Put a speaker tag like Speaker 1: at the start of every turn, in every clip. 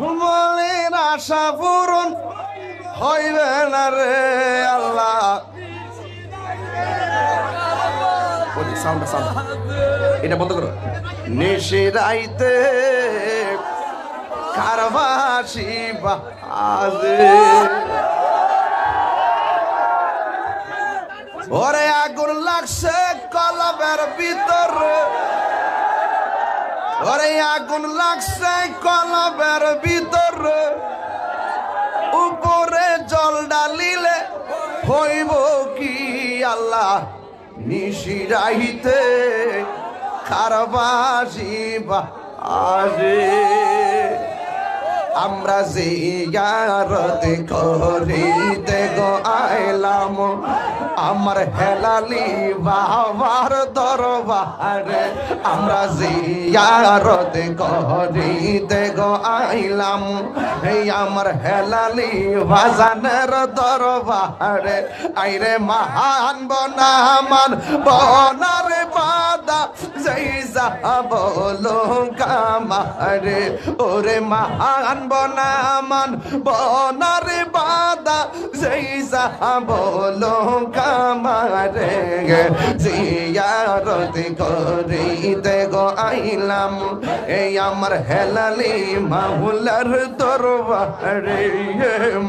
Speaker 1: মনের আশা পূরণ হইবে না রে আল্লাহ। সাউন্ড। এটা বন্ধ করো। নিশিরাইতে কারবাসি বাজে ওরে আগুন লাগছে কলবের ভিতরে। ওরে আগুন লাগছে কলবের ভিতরে। উপরে জল ডালিলে হইব কি আল্লাহ? নিশিরাইতে খারবাসি বাজে আমরা জিয়ারত করিতে গো আইলাম। আমার হেলালি বাবার দরবারে আমরা জিয়ারত করিতে গো আইলাম। এই আমার হেলালি বাজানের দরবারে, আইরে মহান বনামান বনার বাদা, যেই বলো কামারে ওরে মহান বনামান বনার বাদা যেই বলো কামারে জিয়ারত করিতে গো আইলাম এই আমার হেলালি মাহুলার দরবারে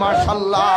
Speaker 1: মাশাল্লাহ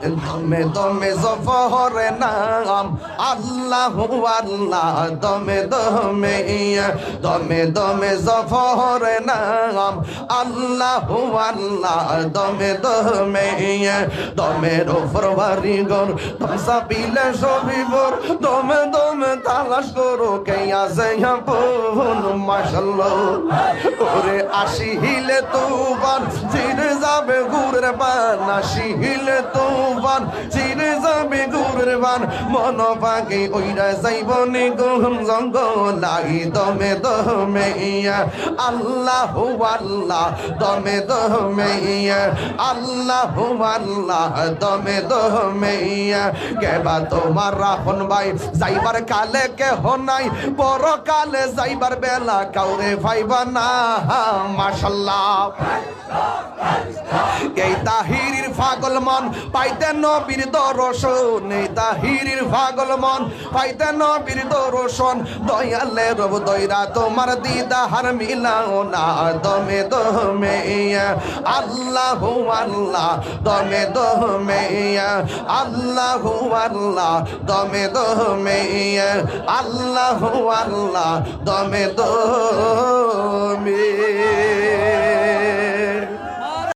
Speaker 1: দমে দমে জফরে নাম। আল্লাহ আল্লাহ, দমে দমে দমে দমে জফরে নাম। আল্লাহ আল্লাহ, দমে দমে দমের ওপর বাড়ি গর। দমসা পিলে সবিবর দমে দমে তালাশ করো, কে আছে বোন মাশাল্লাহ ওরে আসি হিলে তুবান জিরে যাবে গুড়ের বান আসি হিলে তুবান জিরে যাবে গুড়ের বান। মন পাকে ওইরা যাইব নি গহম জঙ্গলাই দমে দমে ইয়া। আল্লাহ আল্লাহ, দমে দমে ইয়া। আল্লাহ আল্লাহ, দমে দমে ইয়া। কেবা তোমার রাখন ভাই, যাইবার কালে কেহ নাই। বড় কালে যাইবার বেলা কাউরে ভাইবা না, মাশাল্লাহ। মন পাইতে নবীর দর্শন, এই তাহিরির পাগল মন। পাইতে নবীর দর্শন, দয়ালে রব দয়রা তোমার দিদার মিলাও না, দমে দমে আল্লাহ আল্লাহ, দমে দমে আল্লাহ আল্লাহ, দমে দমে আল্লাহ আল্লাহ, দমে দমে